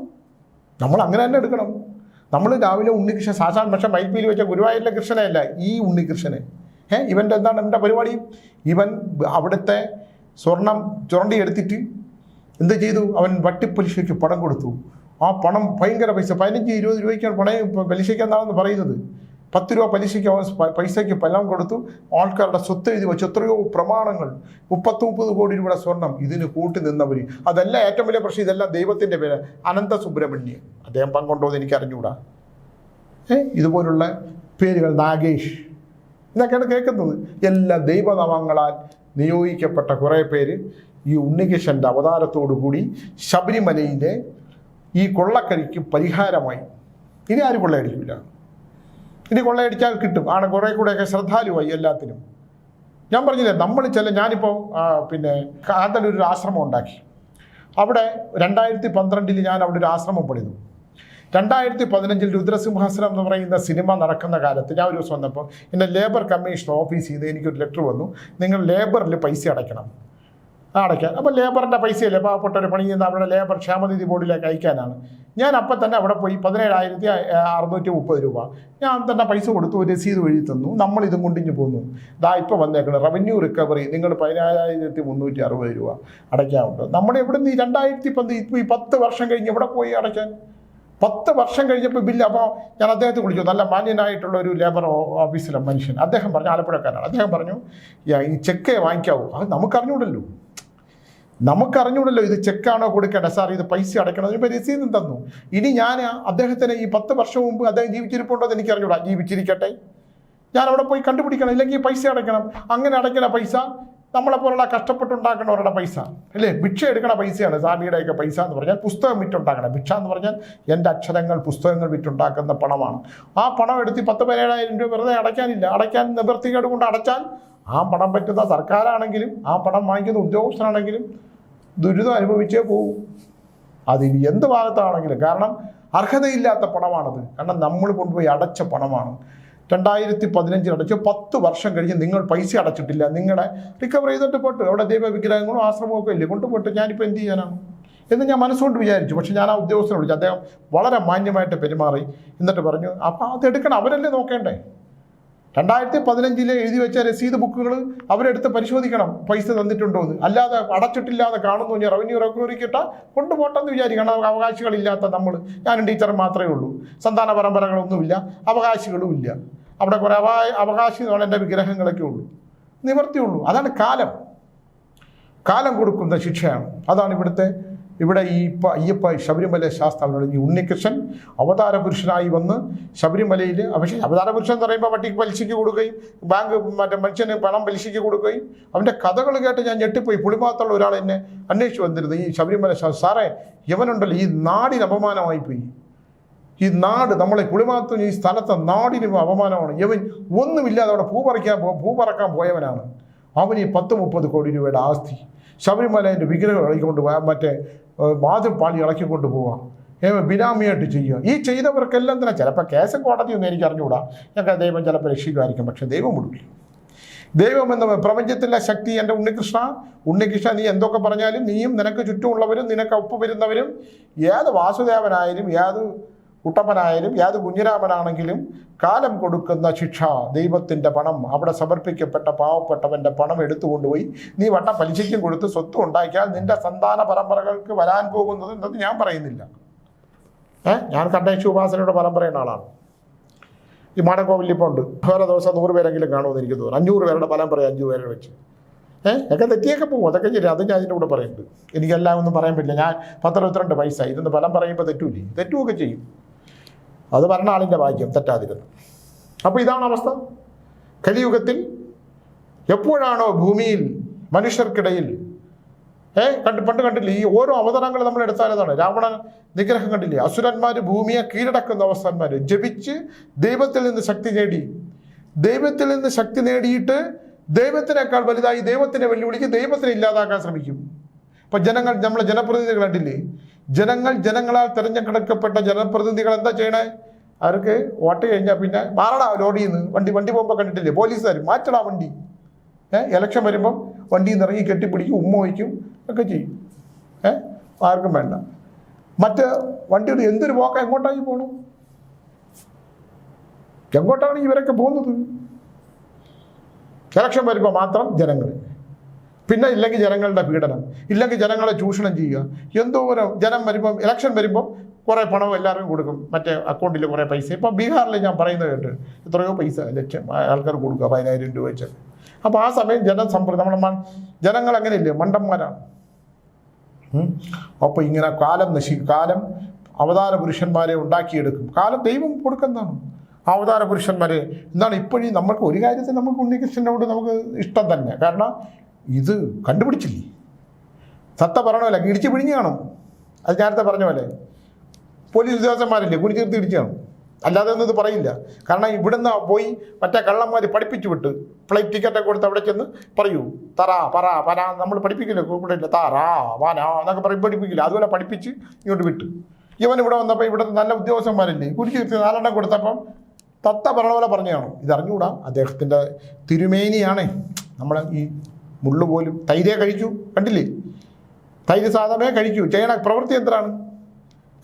നമ്മൾ അങ്ങനെ തന്നെ എടുക്കണം. നമ്മൾ രാവിലെ ഉണ്ണികൃഷ്ണൻ സാക്ഷാൽ പക്ഷേ മൈപ്പിയിൽ വെച്ച ഗുരുവായൂരിലെ കൃഷ്ണനല്ല ഈ ഉണ്ണികൃഷ്ണനെ. ഏഹ് ഇവന്റെ എന്താണ് എന്റെ പരിപാടി? ഇവൻ അവിടുത്തെ സ്വർണം ചുരണ്ടി എടുത്തിട്ട് എന്ത് ചെയ്തു? അവൻ വട്ടിപ്പലിശയ്ക്ക് പണം കൊടുത്തു. ആ പണം ഭയങ്കര പൈസ പതിനഞ്ച് ഇരുപത് രൂപയ്ക്കാണ് പണം പലിശയ്ക്കെന്നാണെന്ന് പറയുന്നത്. പത്ത് രൂപ പലിശയ്ക്ക് അവൻ പൈസയ്ക്ക് പലം കൊടുത്തു. ആൾക്കാരുടെ സ്വത്ത് എഴുതി വെച്ച്. എത്രയോ പ്രമാണങ്ങൾ. മുപ്പത്തി മുപ്പത് കോടി രൂപയുടെ സ്വർണം ഇതിന് കൂട്ടി നിന്നവർ അതല്ല ഏറ്റവും വലിയ പ്രശ്നം ഇതെല്ലാം ദൈവത്തിന്റെ പേര്. അനന്ത സുബ്രഹ്മണ്യൻ അദ്ദേഹം പങ്കുണ്ടോ എന്ന് എനിക്ക് ഏ? ഇതുപോലുള്ള പേരുകൾ നാഗേഷ്. ഇതൊക്കെയാണ് കേൾക്കുന്നത്. എല്ലാ ദൈവനാമങ്ങളാൽ നിയോഗിക്കപ്പെട്ട കുറേ പേര് ഈ ഉണ്ണികൃഷ്ണന്റെ അവതാരത്തോടു കൂടി ശബരിമലയിലെ ഈ കൊള്ളക്കരിക്ക് പരിഹാരമായി. ഇനി ആരും കൊള്ളയടിക്കില്ല ഇനി കൊള്ളയടിച്ചാൽ കിട്ടും. ആണ് കുറേ കൂടെയൊക്കെ ശ്രദ്ധാലുവായി എല്ലാത്തിനും. ഞാൻ പറഞ്ഞില്ലേ നമ്മൾ ചില ഞാനിപ്പോൾ പിന്നെ കാതലൊരു ഒരു ആശ്രമം ഉണ്ടാക്കി. അവിടെ രണ്ടായിരത്തി പന്ത്രണ്ടിൽ ഞാൻ അവിടെ ഒരു ആശ്രമം പണിതു. രണ്ടായിരത്തി പതിനഞ്ചിൽ രുദ്രസിംഹാസനം എന്ന് പറയുന്ന സിനിമ നടക്കുന്ന കാലത്ത് ഞാൻ ഒരു ദിവസം വന്നപ്പോൾ എന്റെ ലേബർ കമ്മീഷൻ ഓഫീസിൽ നിന്ന് എനിക്കൊരു ലെറ്റർ വന്നു. നിങ്ങൾ ലേബറിൽ പൈസ അടയ്ക്കണം. അടയ്ക്കാൻ അപ്പോൾ ലേബറിന്റെ പൈസയല്ലേ? പാവപ്പെട്ട ഒരു പണി ചെയ്യുന്ന അവരുടെ ലേബർ ക്ഷേമനിധി ബോർഡിലേക്ക് അയക്കാനാണ്. ഞാൻ അപ്പം തന്നെ അവിടെ പോയി പതിനേഴായിരത്തി അറുന്നൂറ്റി മുപ്പത് രൂപ. ഞാൻ തന്നെ പൈസ കൊടുത്തു രസീത് വഴി തന്നു. നമ്മൾ ഇതും കൊണ്ടിഞ്ഞ് പോന്നു. ദാ ഇപ്പോൾ വന്നേക്കണം. റവന്യൂ റിക്കവറി നിങ്ങൾ പതിനായിരത്തി മുന്നൂറ്റി അറുപത് രൂപ അടയ്ക്കാറുണ്ട് നമ്മുടെ ഇവിടുന്ന് ഈ രണ്ടായിരത്തി പന്ത് ഇപ്പോൾ ഈ പത്ത് വർഷം കഴിഞ്ഞ് എവിടെ പോയി അടയ്ക്കാൻ? പത്ത് വർഷം കഴിഞ്ഞപ്പോൾ ബില്ല് അപ്പോൾ ഞാൻ അദ്ദേഹത്തെ വിളിച്ചു. നല്ല മാന്യനായിട്ടുള്ള ഒരു ലേബർ ഓഫീസിലെ മനുഷ്യൻ. അദ്ദേഹം പറഞ്ഞു ആലപ്പുഴക്കാരാണ് അദ്ദേഹം പറഞ്ഞു "യാ, ഈ ചെക്കേ വാങ്ങിക്കാവൂ. അത് നമുക്കറിഞ്ഞൂടല്ലോ. നമുക്കറിഞ്ഞൂടല്ലോ ഇത് ചെക്കാണോ കൊടുക്കേണ്ട? സാർ ഇത് പൈസ അടയ്ക്കണം? അതിനിപ്പോൾ രസീതും തന്നു? ഇനി ഞാൻ അദ്ദേഹത്തിന് ഈ പത്ത് വർഷം മുമ്പ് അദ്ദേഹം ജീവിച്ചിരിപ്പുണ്ടോ എന്ന് എനിക്ക് അറിഞ്ഞൂടാ ജീവിച്ചിരിക്കട്ടെ. ഞാൻ അവിടെ പോയി കണ്ടുപിടിക്കണം. ഇല്ലെങ്കിൽ പൈസ അടയ്ക്കണം. അങ്ങനെ അടയ്ക്കണ പൈസ നമ്മളെപ്പോലുള്ള കഷ്ടപ്പെട്ടുണ്ടാക്കുന്നവരുടെ പൈസ. അല്ലേ? ഭിക്ഷ എടുക്കണ പൈസയാണ്. സ്വാമിയുടെയൊക്കെ പൈസ എന്ന് പറഞ്ഞാൽ പുസ്തകം വിറ്റുണ്ടാക്കണം ഭിക്ഷ എന്ന് പറഞ്ഞാൽ എന്റെ അക്ഷരങ്ങൾ പുസ്തകങ്ങൾ വിറ്റുണ്ടാക്കുന്ന പണമാണ്. ആ പണം എടുത്ത് പത്ത് പതിനേഴായിരം രൂപ വെറുതെ അടയ്ക്കാനില്ല. അടയ്ക്കാൻ നിവൃത്തികേട് കൊണ്ട് അടച്ചാൽ ആ പണം പറ്റുന്ന സർക്കാരാണെങ്കിലും ആ പണം വാങ്ങിക്കുന്ന ഉദ്യോഗസ്ഥനാണെങ്കിലും ദുരിതം അനുഭവിച്ചേ പോകും അതിന് എന്ത് ഭാഗത്താണെങ്കിലും. കാരണം അർഹതയില്ലാത്ത പണമാണത്. കാരണം നമ്മൾ കൊണ്ടുപോയി അടച്ച പണമാണ്. രണ്ടായിരത്തി പതിനഞ്ചിൽ അടച്ചു. പത്ത് വർഷം കഴിഞ്ഞ് നിങ്ങൾ പൈസ അടച്ചിട്ടില്ല. നിങ്ങളെ റിക്കവർ ചെയ്തിട്ട് പോട്ട്. അവിടെ ദൈവ വിഗ്രഹങ്ങളും ആശ്രമവും ഒക്കെ ഇല്ലേ? കൊണ്ടുപോയിട്ട് ഞാനിപ്പോൾ എന്ത് ചെയ്യാനാണ്? എന്ന് ഞാൻ മനസ്സുകൊണ്ട് വിചാരിച്ചു. പക്ഷെ ഞാൻ ആ ഉദ്യോഗസ്ഥനെ വിളിച്ചു. അദ്ദേഹം വളരെ മാന്യമായിട്ട് പെരുമാറി. എന്നിട്ട് പറഞ്ഞു അപ്പോൾ അതെടുക്കണം അവരല്ലേ നോക്കേണ്ടേ? രണ്ടായിരത്തി പതിനഞ്ചിലെ എഴുതി വെച്ച രസീത് ബുക്കുകൾ അവരെടുത്ത് പരിശോധിക്കണം. പൈസ തന്നിട്ടുണ്ടോ എന്ന്. അല്ലാതെ അടച്ചിട്ടില്ലാതെ കാണുന്നു ഞാൻ റവന്യൂ റെക്കവറിക്കിട്ട കൊണ്ടുപോട്ടെന്ന് വിചാരിക്കണം. അവകാശികളില്ലാത്ത നമ്മൾ ഞാനും ടീച്ചർ മാത്രമേ ഉള്ളൂ. സന്താന പരമ്പരകളൊന്നുമില്ല. അവകാശികളും ഇല്ല അവിടെ കുറേ അവ അവകാശികളാണ് എന്റെ വിഗ്രഹങ്ങളൊക്കെ ഉള്ളൂ. നിവർത്തിയുള്ളൂ. അതാണ് കാലം. കാലം കൊടുക്കുന്ന ശിക്ഷയാണ്. അതാണ് ഇവിടുത്തെ ഇവിടെ ഈ ഇപ്പ അയ്യപ്പ ശബരിമല ശാസ്ത്രങ്ങൾ ഈ ഉണ്ണികൃഷ്ണൻ അവതാര പുരുഷനായി വന്ന് ശബരിമലയിൽ പക്ഷേ അവതാര പുരുഷൻ എന്ന് പറയുമ്പോൾ വട്ടിക്ക് പലിശയ്ക്ക് കൊടുക്കുകയും ബാങ്ക് മറ്റേ മനുഷ്യന് പണം പലിശയ്ക്ക് കൊടുക്കുകയും അവന്റെ കഥകൾ കേട്ട് ഞാൻ ഞെട്ടിപ്പോയി. പുളിമാത്തുള്ള ഒരാൾ എന്നെ അന്വേഷിച്ചു വന്നിരുന്നു. ഈ ശബരിമല സാറേ യവനുണ്ടല്ലോ ഈ നാടിന് അപമാനമായി പോയി. ഈ നാട് നമ്മളെ കുളിമാത്തും ഈ സ്ഥലത്തെ നാടിന് അപമാനമാണ്. ഇവൻ ഒന്നുമില്ലാതെ അവിടെ പൂ പറിക്കാൻ പോ പറക്കാൻ പോയവനാണ്. അവൻ ഈ പത്ത് മുപ്പത് കോടി രൂപയുടെ ആസ്തി. ശബരിമലേന്റെ വിഗ്രഹം ഇളക്കിക്കൊണ്ട് മറ്റേ വാതിൽ പാളി ഇളക്കിക്കൊണ്ട് പോവാം. ഏവൻ ബിനാമിയായിട്ട് ചെയ്യുക. ഈ ചെയ്തവർക്കെല്ലാം തന്നെ ചിലപ്പോൾ കേസ് കോടതിയൊന്നും എനിക്ക് അറിഞ്ഞുകൂടാ ഞങ്ങൾക്ക് ദൈവം ചിലപ്പോൾ രക്ഷിക്കുമായിരിക്കും പക്ഷെ ദൈവം വിടില്ല ദൈവം എന്ന പ്രപഞ്ചത്തിലെ ശക്തി എന്റെ ഉണ്ണികൃഷ്ണ. ഉണ്ണികൃഷ്ണ നീ എന്തൊക്കെ പറഞ്ഞാലും നീയും നിനക്ക് ചുറ്റുമുള്ളവരും നിനക്ക് ഒപ്പ് വരുന്നവരും ഏത് വാസുദേവനായാലും ഏത് കുട്ടപ്പനായാലും യാത് കുഞ്ഞിരാമനാണെങ്കിലും കാലം കൊടുക്കുന്ന ശിക്ഷ ദൈവത്തിന്റെ പണം അവിടെ സമർപ്പിക്കപ്പെട്ട പാവപ്പെട്ടവന്റെ പണം എടുത്തുകൊണ്ടുപോയി നീ വട്ട പലിശയ്ക്കും കൊടുത്ത് സ്വത്ത് ഉണ്ടാക്കിയാൽ നിന്റെ സന്താന പരമ്പരകൾക്ക് വരാൻ പോകുന്നത് എന്നത് ഞാൻ പറയുന്നില്ല. ഏ? ഞാൻ കണ്ടേശു ഉപാസനയുടെ പരമ്പരയുടെ ആളാണ്. ഈ മാടക്കോവിൽ ഇപ്പോൾ ഉണ്ട്. ദിവസം നൂറ് പേരെങ്കിലും കാണുമെന്ന് എനിക്ക് തോന്നുന്നു. അഞ്ഞൂറ് പേരുടെ പരമ്പര അഞ്ചു പേരെ വെച്ച്. ഏഹ് ഒക്കെ തെറ്റിയൊക്കെ പോകും. അതൊക്കെ ശരി. അത് ഞാൻ അതിന്റെ കൂടെ പറയുന്നുണ്ട്. എനിക്കെല്ലാം ഒന്നും പറയാൻ പറ്റില്ല. ഞാൻ പത്തിരുപത്തിരണ്ട് പൈസ. ഇതൊന്ന് ഫലം പറയുമ്പോൾ തെറ്റൂലേ? തെറ്റുമൊക്കെ ചെയ്യും. അത് പറഞ്ഞ ആളിന്റെ ഭാഗ്യം തെറ്റാതിരുന്നു. അപ്പോൾ ഇതാണ് അവസ്ഥ. കലിയുഗത്തിൽ എപ്പോഴാണോ ഭൂമിയിൽ മനുഷ്യർക്കിടയിൽ ഏ കണ്ട് പണ്ട് കണ്ടില്ലേ ഈ ഓരോ അവതരണങ്ങൾ നമ്മൾ എടുത്താലതാണ് രാവണ നിഗ്രഹം കണ്ടില്ലേ അസുരന്മാർ ഭൂമിയെ കീഴടക്കുന്ന അവസ്ഥന്മാർ ജപിച്ച് ദൈവത്തിൽ നിന്ന് ശക്തി നേടി. ദൈവത്തിൽ നിന്ന് ശക്തി നേടിയിട്ട് ദൈവത്തിനേക്കാൾ വലുതായി ദൈവത്തിനെ വെല്ലുവിളിക്ക് ദൈവത്തിനെ ഇല്ലാതാക്കാൻ ശ്രമിക്കും. ഇപ്പം ജനങ്ങൾ നമ്മളെ ജനപ്രതിനിധികൾ കണ്ടില്ലേ ജനങ്ങൾ ജനങ്ങളാൽ തെരഞ്ഞെടുക്കപ്പെട്ട ജനപ്രതിനിധികൾ എന്താ ചെയ്യണേ? അവർക്ക് വോട്ട് കഴിഞ്ഞാൽ പിന്നെ മാറടാ ലോഡിയിൽ നിന്ന് വണ്ടി വണ്ടി പോകുമ്പോൾ കണ്ടിട്ടില്ലേ? പോലീസുകാർ മാറ്റടാ വണ്ടി. ഏഹ് ഇലക്ഷൻ വരുമ്പം വണ്ടിയിൽ നിന്ന് ഇറങ്ങി കെട്ടിപ്പിടിക്കും ഉമ്മ വയ്ക്കും ഒക്കെ ചെയ്യും. ഏഹ് ആർക്കും വേണ്ട. മറ്റ് വണ്ടിയുടെ എന്തൊരു പോക്ക എങ്ങോട്ടായി പോണു? എങ്ങോട്ടാണ് ഇവരൊക്കെ പോകുന്നത്? ഇലക്ഷൻ വരുമ്പോൾ മാത്രം ജനങ്ങൾ പിന്നെ ഇല്ലെങ്കിൽ ജനങ്ങളുടെ പീഡനം ഇല്ലെങ്കിൽ ജനങ്ങളെ ചൂഷണം ചെയ്യുക. എന്തോരം ജനം വരുമ്പം ഇലക്ഷൻ വരുമ്പം കുറേ പണവും എല്ലാവർക്കും കൊടുക്കും. മറ്റേ അക്കൗണ്ടിൽ കുറേ പൈസ. ഇപ്പം ബീഹാറിൽ ഞാൻ പറയുന്നത് കേട്ട് എത്രയോ പൈസ ലക്ഷം ആൾക്കാർ കൊടുക്കുക പതിനായിരം രൂപ വെച്ച്. അപ്പോൾ ആ സമയം ജനസമ്പൃ നമ്മുടെ ജനങ്ങൾ അങ്ങനെയില്ലേ? മണ്ടന്മാരാണ്. അപ്പോൾ ഇങ്ങനെ കാലം നശി കാലം അവതാര പുരുഷന്മാരെ ഉണ്ടാക്കിയെടുക്കും. കാലം ദൈവം കൊടുക്കുന്നതാണ്. അവതാര പുരുഷന്മാരെ എന്താണ് ഇപ്പോഴും നമുക്ക് ഒരു കാര്യത്തിൽ നമുക്ക് ഉണ്ണികൃഷ്ണനോട് നമുക്ക് ഇഷ്ടം തന്നെ. കാരണം ഇത് കണ്ടുപിടിച്ചില്ലേ? സത്ത പറഞ്ഞ പോലെ ഇടിച്ച് പിഴിഞ്ഞ് കാണും. അത് നേരത്തെ പറഞ്ഞ പോലെ. പോലീസ് ഉദ്യോഗസ്ഥന്മാരില്ലേ? കുടിച്ചീർത്ത് ഇടിച്ച് കാണും. അല്ലാതെ ഒന്നും ഇത് പറയില്ല. കാരണം ഇവിടുന്ന് പോയി മറ്റേ കള്ളന്മാർ പഠിപ്പിച്ചു വിട്ട് ഫ്ലൈറ്റ് ടിക്കറ്റൊക്കെ കൊടുത്ത് അവിടെ ചെന്ന് പറയൂ. തറ പറ പന നമ്മൾ പഠിപ്പിക്കില്ല? കൂടെ ഇല്ല താറാ വാന എന്നൊക്കെ പറയും പഠിപ്പിക്കില്ല? അതുപോലെ പഠിപ്പിച്ച് ഇങ്ങോട്ട് വിട്ടു. ഇവൻ ഇവിടെ വന്നപ്പോൾ ഇവിടുത്തെ നല്ല ഉദ്യോഗസ്ഥന്മാരില്ലേ? കുടിച്ചീർത്തി നാലെണ്ണം കൊടുത്തപ്പം തത്ത പറഞ്ഞ പോലെ പറഞ്ഞു കാണും. ഇത് അറിഞ്ഞുകൂടാ അദ്ദേഹത്തിന്റെ തിരുമേനിയാണേ. നമ്മളെ ഈ മുള്ളു പോലും തൈരേ കഴിച്ചു. കണ്ടില്ലേ? തൈര് സാധനമേ കഴിച്ചു ചെയ്യണ പ്രവൃത്തി എന്തിനാണ്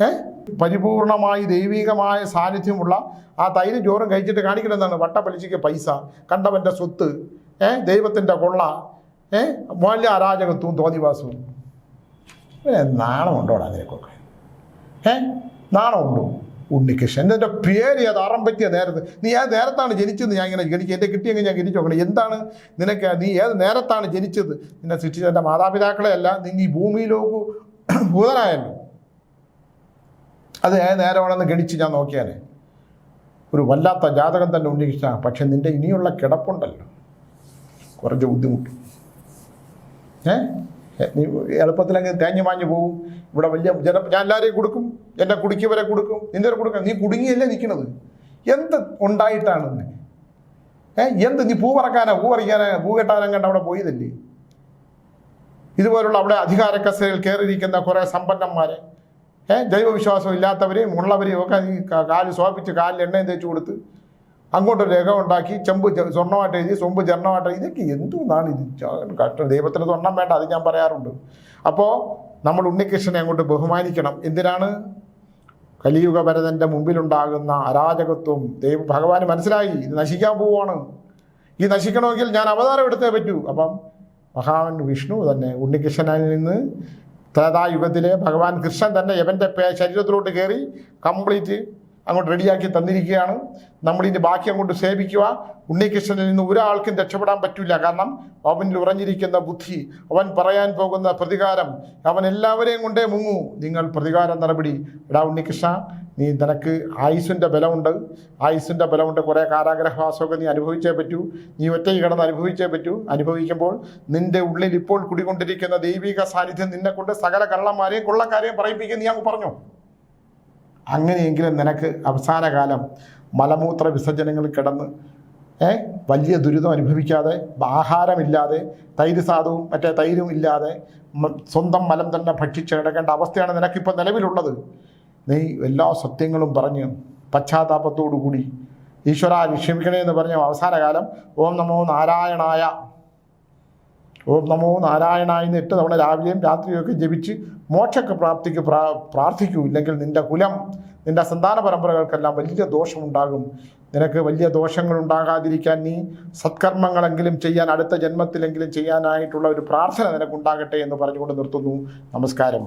ഏ? പരിപൂർണമായി ദൈവികമായ സാന്നിധ്യമുള്ള ആ തൈര് ചോറും കഴിച്ചിട്ട് കാണിക്കണമെന്നാണ് വട്ടപ്പലിശയ്ക്ക് പൈസ. കണ്ടവന്റെ സ്വത്ത്. ഏ? ദൈവത്തിന്റെ കൊള്ള. ഏ? മൂല്യ അരാജകത്വവും തോന്നിവാസവും. നാണമുണ്ടോടാ നിനക്കൊക്കെ? ഏ? നാണമുണ്ടോ? ഉണ്ണികൃഷ്ണൻ. എന്റെ പേര് അത് പറ്റിയ നേരത്ത്. നീ ഏത് നേരത്താണ് ജനിച്ചത്? ഞാൻ ഇങ്ങനെ ജനിച്ചു എന്റെ കിട്ടിയെങ്കിൽ ഞാൻ ജനിച്ചു നോക്കണം. എന്താണ് നിനക്ക് നീ ഏത് നേരത്താണ് ജനിച്ചത്? നിന്നെ സൃഷ്ടിച്ച എന്റെ മാതാപിതാക്കളെ അല്ല നീ ഈ ഭൂമിയിലോക്ക് ഭൂതനായല്ലോ. അത് ഏത് നേരമാണെന്ന് ഗണിച്ച് ഞാൻ നോക്കിയാനെ. ഒരു വല്ലാത്ത ജാതകം തന്നെ ഉണ്ണികൃഷ്ണ. പക്ഷെ നിന്റെ ഇനിയുള്ള കിടപ്പുണ്ടല്ലോ. കുറച്ച് ബുദ്ധിമുട്ട്. ഏ നീ എളുപ്പത്തിലങ്ങ് തേഞ്ഞു മാഞ്ഞു പോവും. ഇവിടെ വലിയ ജന ഞാൻ എല്ലാവരെയും കൊടുക്കും. എന്നെ കുടുക്കിയവരെ കൊടുക്കും നിന്റെ വരെ കൊടുക്കാം. നീ കുടുങ്ങിയല്ലേ നിൽക്കണത് എന്ത് ഉണ്ടായിട്ടാണ് നിനക്ക് ഏ എന്ത് നീ പൂ പറക്കാനാ പൂ പറിക്കാനാ പൂ കെട്ടാനും കണ്ട് അവിടെ പോയതല്ലേ? ഇതുപോലുള്ള അവിടെ അധികാര കസേരയിൽ കയറിയിരിക്കുന്ന കുറേ സമ്പന്നന്മാരെ ഏഹ് ജൈവവിശ്വാസം ഇല്ലാത്തവരെയും ഉള്ളവരെയും ഒക്കെ കാ- കാൽ സോപ്പിച്ച് കാലിൽ എണ്ണയും തേച്ച് കൊടുത്ത് അങ്ങോട്ടൊരു രേഖ ഉണ്ടാക്കി ചെമ്പ് സ്വർണമായിട്ട് എഴുതി സൊമ്പ് ജർണമായിട്ട്. ഇതൊക്കെ എന്തുന്നാണ് ഇത്? കഷ്ടം. ദൈവത്തിന് സ്വർണം വേണ്ട അത് ഞാൻ പറയാറുണ്ട്. അപ്പോൾ നമ്മൾ ഉണ്ണികൃഷ്ണനെ അങ്ങോട്ട് ബഹുമാനിക്കണം. എന്തിനാണ്? കലിയുഗ ഭരതന്റെ മുമ്പിലുണ്ടാകുന്ന അരാജകത്വം ദൈവ ഭഗവാന് മനസ്സിലായി ഇത് നശിക്കാൻ പോവുകയാണ് ഈ നശിക്കണമെങ്കിൽ ഞാൻ അവതാരം എടുത്തേ പറ്റൂ. അപ്പം മഹാവൻ വിഷ്ണു തന്നെ ഉണ്ണികൃഷ്ണനിൽ നിന്ന് ത്രേതായുഗത്തിലെ ഭഗവാൻ കൃഷ്ണൻ തന്നെ യവന്റെ ശരീരത്തിലോട്ട് കയറി കംപ്ലീറ്റ് അങ്ങോട്ട് റെഡിയാക്കി തന്നിരിക്കുകയാണ്. നമ്മളിനി ബാക്കി അങ്ങോട്ട് സേവിക്കുക. ഉണ്ണികൃഷ്ണനിൽ നിന്ന് ഒരാൾക്കും രക്ഷപ്പെടാൻ പറ്റില്ല. കാരണം അവനിൽ ഉറഞ്ഞിരിക്കുന്ന ബുദ്ധി അവൻ പറയാൻ പോകുന്ന പ്രതികാരം അവൻ എല്ലാവരെയും കൊണ്ടേ മുങ്ങൂ. നിങ്ങൾ പ്രതികാര നടപടി എടാ ഉണ്ണികൃഷ്ണ നീ നിനക്ക് ആയുസിന്റെ ബലമുണ്ട്. ആയുസിന്റെ ബലമുണ്ട്. കുറേ കാരാഗ്രഹവാസമൊക്കെ നീ അനുഭവിച്ചേ പറ്റൂ. നീ ഒറ്റയ്ക്ക് കിടന്ന് അനുഭവിച്ചേ പറ്റൂ. അനുഭവിക്കുമ്പോൾ നിന്റെ ഉള്ളിൽ ഇപ്പോൾ കുടികൊണ്ടിരിക്കുന്ന ദൈവിക സാന്നിധ്യം നിന്നെക്കൊണ്ട് സകല കള്ളന്മാരെയും കൊള്ളക്കാരെയും പറയിപ്പിക്കുക നീ അങ്ങ് പറഞ്ഞോ? അങ്ങനെയെങ്കിലും നിനക്ക് അവസാന കാലം മലമൂത്ര വിസർജനങ്ങൾ കിടന്ന് ഏ വലിയ ദുരിതം അനുഭവിക്കാതെ ആഹാരമില്ലാതെ തൈര് സാധവും മറ്റേ തൈരും ഇല്ലാതെ സ്വന്തം മലം തന്നെ ഭക്ഷിച്ച് കിടക്കേണ്ട അവസ്ഥയാണ് നിനക്കിപ്പോൾ നിലവിലുള്ളത്. നീ എല്ലാ സത്യങ്ങളും പറഞ്ഞ് പശ്ചാത്താപത്തോടു കൂടി ഈശ്വര ക്ഷമിക്കണേ എന്ന് പറഞ്ഞ അവസാന കാലം ഓം നമോ നാരായണായ ഓം നമോ നാരായണായി എന്ന് എട്ട് തവണ രാവിലെയും രാത്രിയൊക്കെ ജപിച്ച് മോക്ഷക്ക് പ്രാപ്തിക്ക് പ്രാ പ്രാർത്ഥിക്കൂ. ഇല്ലെങ്കിൽ നിന്റെ കുലം നിന്റെ സന്താന പരമ്പരകൾക്കെല്ലാം വലിയ ദോഷമുണ്ടാകും. നിനക്ക് വലിയ ദോഷങ്ങൾ ഉണ്ടാകാതിരിക്കാൻ നീ സത്കർമ്മങ്ങളെങ്കിലും ചെയ്യാൻ അടുത്ത ജന്മത്തിലെങ്കിലും ചെയ്യാനായിട്ടുള്ള ഒരു പ്രാർത്ഥന നിനക്കുണ്ടാകട്ടെ എന്ന് പറഞ്ഞുകൊണ്ട് നിർത്തുന്നു. നമസ്കാരം.